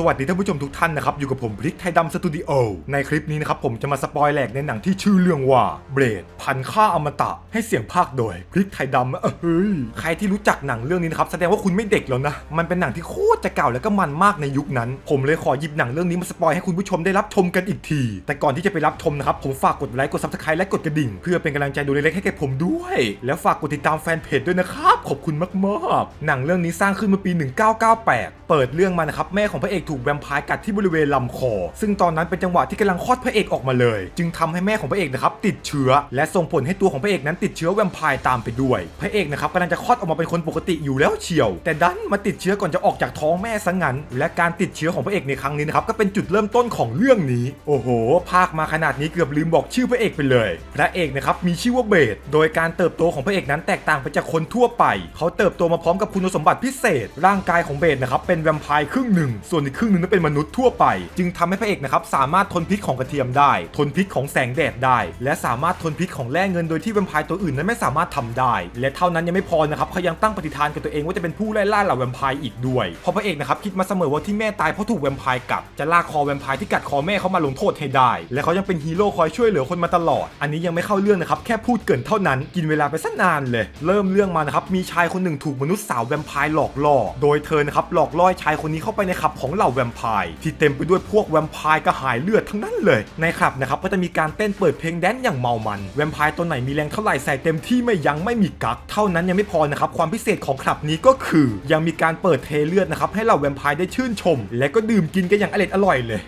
สวัสดีท่านผู้ชมทุกท่านนะครับ อยู่กับผมพริกไทยดำสตูดิโอในคลิปนี้นะครับผมจะมาสปอยแหลกในหนังที่ชื่อเรื่องว่าเบรดพันค่าอมตะ ให้เสียงภาคโดยพริกไทยดำเอ้ยใครที่รู้จักหนังเรื่องนี้นะครับแสดงว่าคุณไม่เด็กแล้วนะ มันเป็นหนังที่โคตรจะเก่าแล้วก็มันมากในยุคนั้น ผมเลยขอหยิบหนังเรื่องนี้มาสปอยให้คุณผู้ชมได้รับชมกันอีกที แต่ก่อนที่จะไปรับชมนะครับผมฝากกดไลค์กดซับสไครต์และกดกระดิ่ง เพื่อเป็นกำลังใจดูเล็กๆให้แก่ผมด้วย แล้วฝากกดติดตามแฟนเพจด้วยนะครับขอบคุณมากๆ หนังเรื่องนี้สร้างขึ้นเมื่อปี 1998 เปิดเรื่องมานะครับแม่ของพระเอกถูกแวมไพร์กัดที่บริเวณลำคอ ซึ่งตอนนั้นเป็นจังหวะที่กำลังคลอดพระเอกออกมาเลย จึงทำให้แม่ของพระเอกนะครับติดเชื้อ และส่งผลให้ตัวของพระเอกนั้นติดเชื้อแวมไพร์ตามไปด้วย พระเอกนะครับกำลังจะคลอดออกมาเป็นคนปกติอยู่แล้วเฉียว แต่ดันมาติดเชื้อก่อนจะออกจากท้องแม่ซะงั้น และการติดเชื้อของพระเอกในครั้งนี้นะครับก็เป็นจุดเริ่มต้นของเรื่องนี้ โอ้โห ภาคมาขนาดนี้เกือบลืมบอกชื่อพระเอกไปเลย พระเอกนะครับมีชื่อว่าเบดโดยการเติบโตของพระเอกนั้นแตกต่างไปจากคนทั่วไป เขาเติบโตมาพร้อมกับคุณสมบัติพิเศษ ร่างกายของเบดนะครับเป็นแวมไพร์ครึ่งหนึ่งส่วนอีกครึ่งหนึ่งนั้นเป็นมนุษย์ทั่วไป จึงทำให้พระเอกนะครับสามารถทนพิษของกระเทียมได้ ทนพิษของแสงแดดได้ และสามารถทนพิษของแร่เงินโดยที่แวมไพร์ตัวอื่นนั้นไม่สามารถทำได้ และเท่านั้นยังไม่พอนะครับเขายังตั้งปฏิฐานกับตัวเองว่าจะเป็นผู้ไล่ล่าเหล่าแวมไพร์อีกด้วยเพราะพระเอกนะครับคิดมาเสมอว่าที่แม่ตายเพราะถูกแวมไพร์กัดจะลากคอแวมไพร์ที่กัดคอแม่เขามาลงโทษให้ได้ และเขายังเป็นฮีโร่คอยช่วยเหลือคนมาตลอด อันนี้ยังไม่เข้าเรื่องนะครับแค่พูดเกินเท่านั้นกินเวลาไปสักนานเลย เริ่มเรื่องมานะครับมีชายคนหนึ่งถูกมนุษย์สาวแวมไพร์หลอกล่อโดยเธอนะครับหลอกล่อชายคนนี้เข้าไปในขับของเหล่าแวมไพร์ที่เต็มไปด้วยพวกแวมไพร์กระหายเลือดทั้งนั้นเลย ในขับนะครับก็จะมีการเต้นเปิดเพลงแดนซ์อย่างเมามัน แวมไพร์ตัวไหนมีแรงเท่าไหร่ใส่เต็มที่ไม่ยั้งไม่มีกัก เท่านั้นยังไม่พอนะครับความพิเศษของคลับนี้ก็คือ ยังมีการเปิดเทเลือดนะครับให้เหล่าแวมไพร์ได้ชื่นชม และก็ดื่มกินกันอย่างอร่อยเลย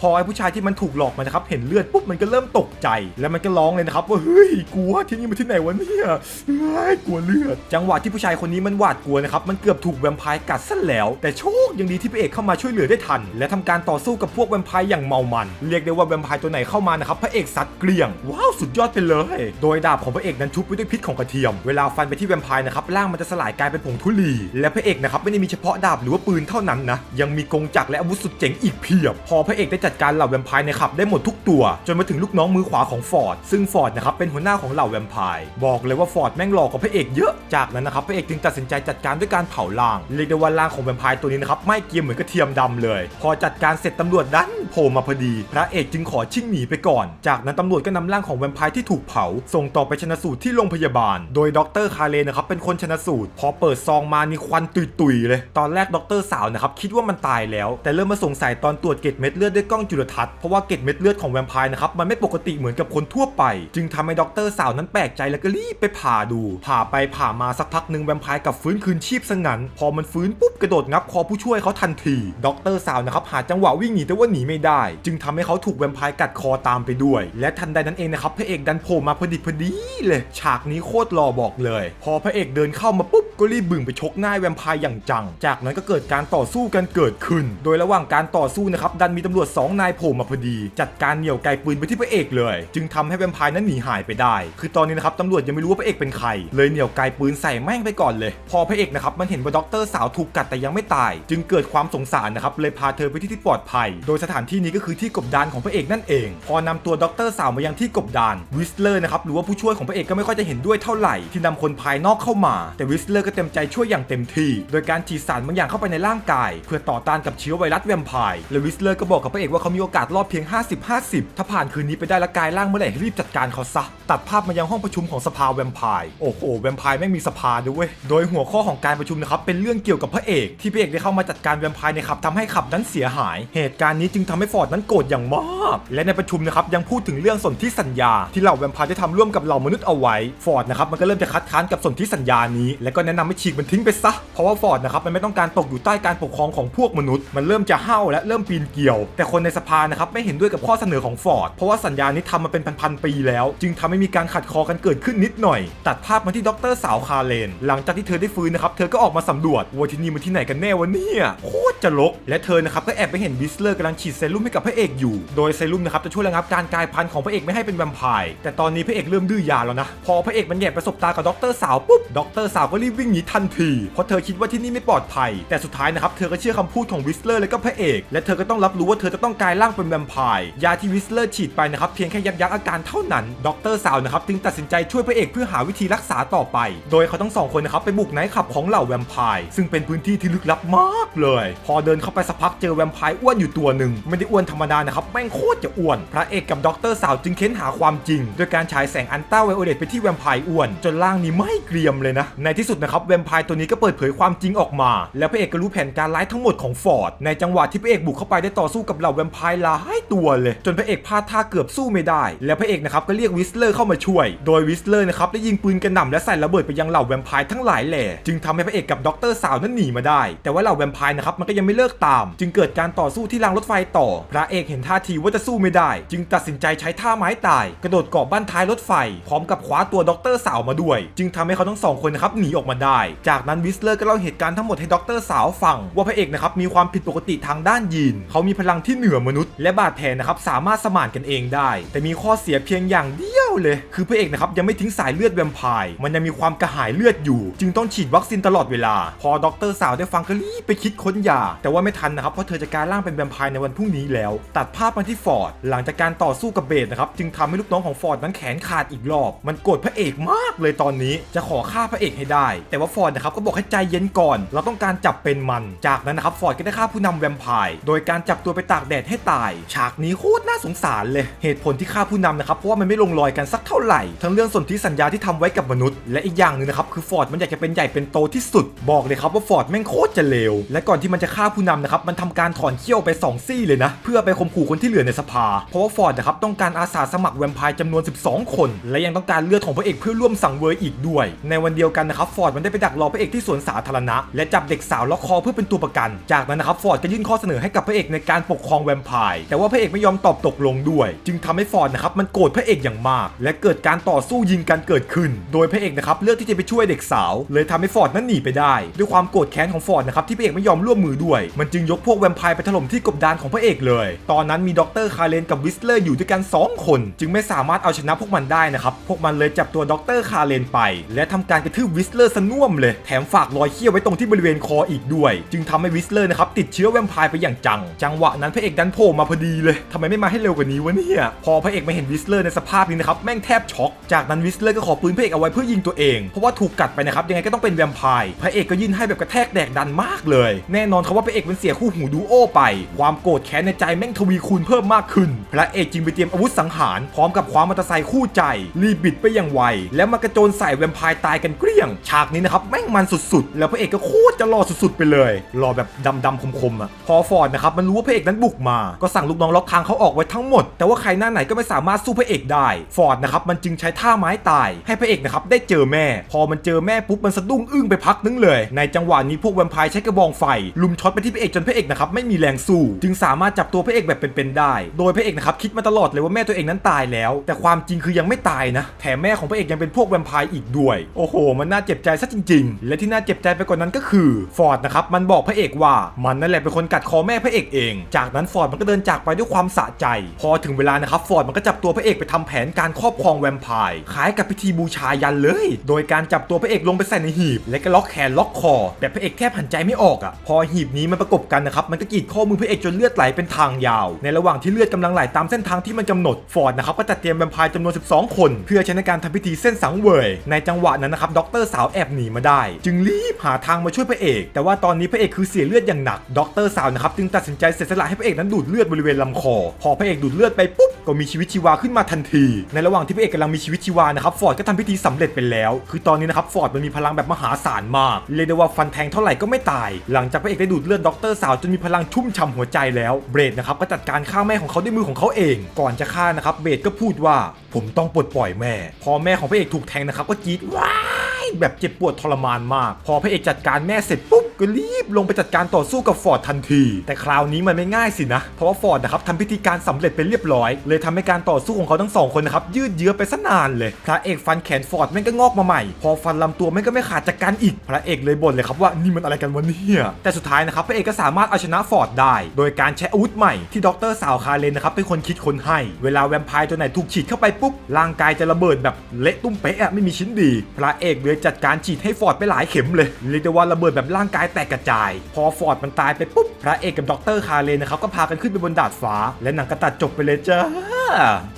พอไอ้ผู้ชายที่มันถูกหลอกมานะครับเห็นเลือดปุ๊บมันก็เริ่มตกใจแล้วมันก็ร้องเลยนะครับว่าเฮ้ยกลัวที่นี่มาที่ไหนวะเนี่ยเฮ้ยกลัวเลือด จังหวะที่ผู้ชายคนนี้มันหวาดกลัวนะครับมันเกือบถูกแวมไพร์กัดซะแล้ว แต่โชคยังดีที่พระเอกเข้ามาช่วยเหลือได้ทัน และทำการต่อสู้กับพวกแวมไพร์อย่างเมามัน เรียกได้ว่าแวมไพร์ตัวไหนเข้ามานะครับพระเอกซัดเกลี้ยงว้าวสุดยอดไปเลย โดยดาบของพระเอกนั้นชุบไปด้วยพิษของกระเทียม เวลาฟันไปที่แวมไพร์นะครับร่างมันจะสลายกลายเป็นผงทุลีและพระเอกนะครับไม่ได้มีเฉพาะดาบหรือว่าปืนเท่านั้นนะยังมีกงจักรและอาวุธสุดเจ๋งอีกเพียบ พอพระเอกได้จัดการเหล่าแวมไพร์ในขับได้หมดทุกตัว จนมาถึงลูกน้องมือขวาของฟอร์ดซึ่งฟอร์ดนะครับเป็นหัวหน้าของเหล่าแวมไพร์บอกเลยว่าฟอร์ดแม่งหลอกกว่าพระเอกเยอะจากนั้นนะครับพระเอกจึงตัดสินใจจัดการด้วยการเผาล่างเรียกได้ว่าล่างของแวมไพร์ตัวนี้นะครับไม่เกียมเหมือนกระเทียมดำเลย พอจัดการเสร็จตำรวจดันโผล่มาพอดี พระเอกจึงขอชิ่งหนีไปก่อน จากนั้นตำรวจก็นำร่างของแวมไพร์ที่ถูกเผา ส่งต่อไปชนะสูตรที่โรงพยาบาล โดยดรคาเลนะครับเป็นคนชนะสูตร พอเปิดซองมานี่ควันตุยๆเลย ตอนแรกดรสาวนะครับคิดว่ามันตายแล้ว แต่เริ่มมาสงสัยตอนตรวจเกล็ดเม็ดเลือดด้วยกล้องจุลทรรศน์เพราะว่าเกล็ดเม็ดเลือดของแวมไพร์นะครับมันไม่ปกติเหมือนกับคนทั่วไป จึงทำให้ด็อกเตอร์สาวนั้นแปลกใจแล้วก็รีบไปผ่าดู ผ่าไปผ่ามาสักพักหนึ่งแวมไพร์กับฟื้นคืนชีพซะงั้น พอมันฟื้นปุ๊บกระโดดงับคอผู้ช่วยเขาทันทีด็อกเตอร์สาวนะครับหาจังหวะวิ่งหนีแต่ว่าหนีไม่ได้ จึงทำให้เขาถูกแวมไพร์กัดคอตามไปด้วย และทันใดนั้นเองนะครับพระเอกดันโผล่มาพอดีพอดีเลย ฉากนี้โคตรหล่อบอกเลย พอพระเอกเดินเข้ามาปุ๊บก็รีบบึ่งไปชกหน้าแวมไพร์อย่างจัง จากนั้นก็เกิดการต่อสู้กันเกิดขึ้น โดยระหว่างการต่อสู้นะครับดันมีตำรวจสอองนายโผล่มาพอดี จัดการเหนี่ยวไกปืนไปที่พระเอกเลย จึงทำให้แวมไพร์นั้นหนีหายไปได้ คือตอนนี้นะครับตำรวจยังไม่รู้ว่าพระเอกเป็นใคร เลยเหนี่ยวไกปืนใส่แม่งไปก่อนเลย พอพระเอกนะครับมันเห็นว่าด็อกเตอร์สาวถูกกัดแต่ยังไม่ตาย จึงเกิดความสงสารนะครับเลยพาเธอไปที่ที่ปลอดภัย โดยสถานที่นี้ก็คือที่กบดานของพระเอกนั่นเอง พอนำตัวด็อกเตอร์สาวมายังที่กบดานวิสเลอร์นะครับหรือว่าผู้ช่วยของพระเอกก็ไม่ค่อยจะเห็นด้วยเท่าไหร่ที่นำคนภายนอกเข้ามา แต่วิสเลอร์ก็เต็มใจช่วยอย่างเต็มที่ โดยการฉีดสารบางอย่างเข้าไปในร่างกาย เพื่อต่อต้านกับเชื้อไวรัสแวมไพร์และวิสเลอร์ก็บอกกับพระเอกว่าเขามีโอกาสรอดเพียง 50-50 ถ้าผ่านคืนนี้ไปได้และกายร่างเมื่อไหร่ให้รีบจัดการเขาซะ ตัดภาพมายังห้องประชุมของสภาแวมไพร์โอ้โหแวมไพร์ไม่งมีสภาด้วยโดยหัวข้อของการประชุมนะครับเป็นเรื่องเกี่ยวกับพระเอกที่พระเอกได้เข้ามาจัดการแวมไพร์ในขับทำให้ขับนั้นเสียหาย เหตุการณ์นี้จึงทำให้ฟอร์ดนั้นโกรธอย่างมาก และในประชุมนะครับยังพูดถึงเรื่องสนธิสัญญา ที่เหล่าแวมไพร์ได้ทำร่วมกับเหล่ามนุษย์เอาไว้ฟอร์ดนะครับมันก็เริ่มจะคัดค้านกับสนธิสัญญานี้ และก็แนะนำให้ฉีกมันทิ้งไปซะเพราะว่าฟอร์ดนะครับมันไม่ต้องการตกอยู่ใต้การปกครองของพวกมนุษย์ มันเริ่มจะเห่าและเริ่มปีนเกลียว แต่คนในสภานะครับไม่เห็นด้วยกับข้อเสนอของฟอร์ดเพราะว่าสัญญานี้ทำมาเป็นพันๆปีแล้ว จึงทำให้มีการขัดคอกันเกิดขึ้นนิดหน่อย ตัดภาพมาที่ดรสาวคาเลน หลังจากที่เธอได้ฟื้นนะครับเธอก็ออกมาสำรวจว่าที่นี่มันที่ไหนกันแน่วะเนี่ยโคตรจะลก และเธอนะครับก็แอบไปเห็นวิสเลอร์กำลังฉีดเซรุ่มให้กับพระเอกอยู่ โดยเซรุ่มนะครับจะช่วยระงับการกลายพันธุ์ของพระเอกไม่ให้เป็นแวมไพร์แต่ตอนนี้พระเอกเริ่มดื้อยาแล้วนะพอพระเอกมันแย่ประสบตากับดรสาวปุ๊บดรสาวก็รีบวิ่งหนีทันทีเพราะเธอคิดว่าที่นี่ไม่ปลอดภัย แต่สุดท้ายนะครับเธอก็เชื่อคำพูดของวิสเลอร์และก็พระเอก และเธอก็ต้องรับรู้ว่าเธอจะต้องกลายร่างเป็นแวมไพร์ยาที่วิสเลอร์ฉีดไปนะครับเพียงแค่ยับยั้งอาการเท่านั้นด็อกเตอร์สาวนะครับจึงตัดสินใจช่วยพระเอกเพื่อหาวิธีรักษาต่อไป โดยเขาทั้งสองคนนะครับไปบุกไนท์คลับของเหล่าแวมไพร์ซึ่งเป็นพื้นที่ที่ลึกลับมากเลย พอเดินเข้าไปสักพักเจอแวมไพร์อ้วนอยู่ตัวหนึ่งไม่ได้อ้วนธรรมดานะครับแม่งโคตรจะอ้วน พระเอกกับด็อกเตอร์สาวจึงเค้นหาความจริงโดยการฉายแสงอันต้าไวโอเลตไปที่แวมไพร์อ้วนจนร่างนี้ไม่เกรียมเลยนะในที่สุดนะครับแวมไพร์ตัวนี้ก็เปิดเผยความจริงออกมา แล้วพระเอกก็รู้แผนการร้ายทั้งหมดของฟอร์ดในจังหวะที่พระเอกบุกเข้าไปได้ต่อสู้กับเหล่าแวมไพร์หลายตัวเลย จนพระเอกพลาดท่าเกือบสู้ไม่ได้ แล้วพระเอกนะครับก็เรียกวิสเลอร์เข้ามาช่วย โดยวิสเลอร์นะครับได้ยิงปืนกระหน่ำและใส่ระเบิดไปยังเหล่าแวมไพร์ทั้งหลายแหล่จึงทำให้พระเอกกับด็อกเตอร์สาวนั้นหนีมาได้ แต่ว่าเหล่าแวมไพร์นะครับมันก็ยังไม่เลิกตาม จึงเกิดการต่อสู้ที่รางรถไฟต่อ พระเอกเห็นท่าทีว่าจะสู้ไม่ได้ จึงตัดสินใจใช้ท่าไม้ตาย กระโดดเกาะบ้านท้ายรถไฟ พร้อมกับคว้าตัวด็อกเตอร์สาวมาด้วย จึงทำให้เขาทั้งสองคนนะครับหนีออกมาได้ จากนั้นวิสเลอร์ก็เล่าเหตุการณ์ทั้งหมดให้ด็อกเตอร์สาวฟังว่าพระเอกนะครับมีความผิดปกติทางด้านยีนเขามีพลังที่เหนือมนุษย์ และบาดแผลนะครับสามารถสมานกันเองได้ แต่มีข้อเสียเพียงอย่างเดียวเลย คือพระเอกนะครับยังไม่ทิ้งสายเลือดแวมไพร์มันยังมีความกระหายเลือดอยู่ จึงต้องฉีดวัคซีนตลอดเวลา พอด็อกเตอร์สาวได้ฟังก็รีบไปคิดค้นยา แต่ว่าไม่ทันนะครับเพราะเธอจะกลายร่างเป็นแวมไพร์ในวันพรุ่งนี้แล้ว ตัดภาพมาที่ฟอร์ดหลังจากการต่อสู้กับเบสนะครับจึงทำให้ลูกน้องของฟอร์ดนั้นแขนขาดอีกรอบ มันโกรธพระเอกมากเลยตอนนี้จะขอฆ่าพระเอกให้ได้ แต่ว่าฟอร์ดนะครับก็บอกให้ใจเย็นก่อน เราต้องการจับเป็นมัน จากนั้นนะครับฟอร์ดก็ได้ฆ่าผู้นำแวมไพร์โดยการจับตัวไปตากแดดให้ตาย ฉากนี้โคตรน่าสงสารเลย เหตุผลที่ฆ่าผู้นำนะครับเพราะว่ามันไม่ลงรอยกันสักเท่าไหร่ ทั้งเรื่องสนธิสัญญาที่ทำไว้กับมนุษย์ และอีกอย่างหนึ่งนะครับคือฟอร์ดมันอยากจะเป็นใหญ่เป็นโตที่สุด บอกเลยครับว่าฟอร์ดแม่งโคตรจะเลว และก่อนที่มันจะฆ่าผู้นำนะครับมันทำการถอนเขี้ยวไป 2 ซี่เลยนะ เพื่อไปข่มขู่คนที่เหลือในสภา เพราะว่าฟอร์ดนะครับต้องการอาสาสมัครแวมไพร์จำนวน 12 คน และยังต้องการเลือดของพระเอกเพื่อร่วมสังเวยอีกด้วย ในวันเดียวกันนะครับฟอร์ดมันได้ไปดักรอพระเอกที่สวนสาธารณะและจับเด็กสาวล็อกคอเพื่อเป็นตัวประกัน จากนั้นนะครับฟอร์ดก็ยื่นข้อเสนอให้กับพระเอกในการปกครองแวมไพร์แต่ว่าพระเอกไม่ยอมตอบตกลงด้วย จึงทำให้ฟอร์ดนะครับมันโกรธพระเอกอย่างมาก และเกิดการต่อสู้ยิงกันเกิดขึ้น โดยพระเอกนะครับเลือกที่จะไปช่วยเด็กสาว เลยทำให้ฟอร์ดนั้นหนีไปได้ ด้วยความโกรธแค้นของฟอร์ดนะครับที่พระเอกไม่ยอมร่วมมือด้วย มันจึงยกพวกแวมไพร์ไปถล่มที่กบดานของพระเอกเลย ตอนนั้นมีด็อกเตอร์คาร์เลนกับวิสเลอร์อยู่ด้วยกัน 2 คน จึงไม่สามารถเอาชนะพวกมันได้นะครับพวกมันเลยจับตัวด็อกเตอร์คาร์เลนไป และทำการกระทืบวิสเลอร์สน่วมเลยแถมฝากรอยเขี้ยวไว้ตรงที่บริเวณคออีกด้วย จึงทำให้วิสเลอร์นะครับติดเชื้อแวมไพร์ไปอย่างจัง จังหวะนั้นพระเอกดันโผล่มาพอดีเลยทำไมไม่มาให้เร็วกว่านี้วะเนี่ย พอพระเอกมาเห็นวิสเลอร์ในสภาพนี้นะครับแม่งแทบช็อก จากนั้นวิสเลอร์ก็ขอปืนพระเอกเอาไว้เพื่อยิงตัวเอง เพราะว่าถูกกัดไปนะครับยังไงก็ต้องเป็นแวมไพร์พระเอกก็ยื่นให้แบบกระแทกแดกดันมากเลย แน่นอนครับว่าพระเอกเป็นเสียคู่หูดูโอไป ความโกรธแค้นในใจแม่งทวีคูณเพิ่มมากขึ้น พระเอกจึงไปเตรียมอาวุธสังหารพร้อมกับความมอเตอร์ไซค์คู่ใจ รีบบิดไปอย่างไวแล้วมากระโจนใส่แวมไพร์ตายกันเกลี้ยง ฉากนี้นะครับแม่งมันสุดๆ แล้วพระเอกก็โคตรจะหล่อสุดๆไปเลยหล่อแบบดำๆคมๆอะพอฟอร์ดนะครับมันรู้ว่าพระเอกนั้นบุกมา ก็สั่งลูกน้องล็อกทางเขาออกไว้ทั้งหมด แต่ว่าใครหน้าไหนก็ไม่สามารถสู้พระเอกได้ ฟอร์ดนะครับมันจึงใช้ท่าไม้ตาย ให้พระเอกนะครับได้เจอแม่ พอมันเจอแม่ปุ๊บมันสะดุ้งอึ้งไปพักนึงเลย ในจังหวะนี้พวกแวมไพร์ใช้กระบองไฟลุมช็อตไปที่พระเอกจนพระเอกนะครับไม่มีแรงสู้ จึงสามารถจับตัวพระเอกแบบเป็นๆได้ โดยพระเอกนะครับคิดมาตลอดเลยว่าแม่ตัวเองนั้นตายแล้ว แต่ความจริงคือยังไม่ตายนะแถมแม่ของพระเอกยังเป็นพวกแวมไพร์อีกด้วยโอ้โห มันน่าเจ็บใจซะจริง ๆ และที่น่าเจ็บใจไปกว่านั้นก็คือฟอร์ดนะครับมันบอกพระเอกว่ามันนั่นแหละเป็นคนกัดคอแม่พระเอกเอง จากนั้นฟอร์ดมันก็เดินจากไปด้วยความสะใจ พอถึงเวลานะครับฟอร์ดมันก็จับตัวพระเอกไปทำแผนการครอบครองแวมไพร์คล้ายกับพิธีบูชายันเลย โดยการจับตัวพระเอกลงไปใส่ในหีบ และก็ล็อกแขนล็อกคอแบบพระเอกแทบหันใจไม่ออกอะ พอหีบนี้มันประกบกันนะครับมันก็กีดข้อมือพระเอกจนเลือดไหลเป็นทางยาว ในระหว่างที่เลือดกำลังไหลตามเส้นทางที่มันกำหนดฟอร์ดนะครับก็จัดเตรียมแวมไพร์จำนวน 12 คน เพื่อใช้ในการทำพิธีเส้นสังเวย ในจังหวะนั้นนะครับด็อกเตอร์สาวแอบหนีมาได้ จึงรีบหาทางมาช่วยพระเอก แต่ว่าตอนนี้พระเอกคือเสียเลือดอย่างหนักด็อกเตอร์สาวนะครับจึงตัดสินใจเสียสละให้พระเอกนั้นดูดเลือดบริเวณลำคอ พอพระเอกดูดเลือดไปปุ๊บก็มีชีวิตชีวาขึ้นมาทันที ในระหว่างที่พระเอกกำลังมีชีวิตชีวานะครับฟอร์ดก็ทำพิธีสำเร็จไปแล้ว คือตอนนี้นะครับฟอร์ดมันมีพลังแบบมหาศาลมากเรียกได้ว่าฟันแทงเท่าไหร่ก็ไม่ตาย หลังจากพระเอกได้ดูดเลือดด็อกเตอร์สาวจนมีพลังชุ่มฉ่ำหัวใจแล้วเบรดนะครับก็จัดการฆ่าแม่ของเขาด้วยมือของเขาเอง ก่อนจะฆ่านะครับเบรดก็พูดว่าผมต้องปลดปล่อยแม่ พอแม่ของพระเอกถูกแทงนะครับก็กรีดว้ายแบบเจ็บปวดทรมานมาก พอพระเอกจัดการแม่เสร็จปุ๊บ ก็รีบลงไปจัดการต่อสู้กับฟอร์ดทันที แต่คราวนี้มันไม่ง่ายสินะ เพราะว่าฟอร์ดนะครับทำพิธีการสำเร็จไปเรียบร้อย เลยทำให้การต่อสู้ของเขาทั้งสองคนนะครับยืดเยื้อไปซะนานเลยพระเอกฟันแขนฟอร์ดแม่งก็งอกมาใหม่ พอฟันลำตัวแม่งก็ไม่ขาดจากกันอีก พระเอกเลยบ่นเลยครับว่านี่มันอะไรกันวะเนี่ยแต่สุดท้ายนะครับพระเอกก็สามารถเอาชนะฟอร์ดได้ โดยการใช้อาวุธใหม่ที่ด็อกเตอร์สาวคาเลนนะครับเป็นคนคิดคนให้ เวลาแวมไพร์ตัวไหนถูกฉีดเข้าไปปุ๊บร่างกายจะระเบิดแบบเละตุ้มเป๊ะอะไม่มีชิ้นดี พระเอกเลยจัดการฉีดให้ฟอร์ดไปหลายเข็มเลยเรียกได้ว่าระเบิดแบบร่างกายแตกกระจาย พอฟอร์ดมันตายไปปุ๊บพระเอกกับด็อกเตอร์คาเลนนะครับก็พากันขึ้นไปบนดาดฟ้า และหนังก็ตัดจบไปเลยจ้า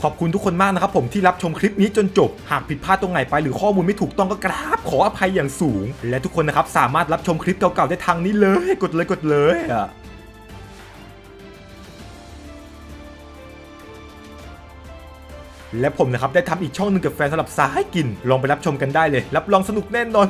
ขอบคุณทุกคนมากนะครับผมที่รับชมคลิปนี้จนจบ หากผิดพลาดตรงไหนไปหรือข้อมูลไม่ถูกต้องก็กราบขออภัยอย่างสูง และทุกคนนะครับสามารถรับชมคลิปเก่าๆได้ทางนี้เลยกดเลยกดเลยอะและผมนะครับได้ทำอีกช่องหนึ่งกับแฟนสำหรับสายกิน ลองไปรับชมกันได้เลย รับรองสนุกแน่นอน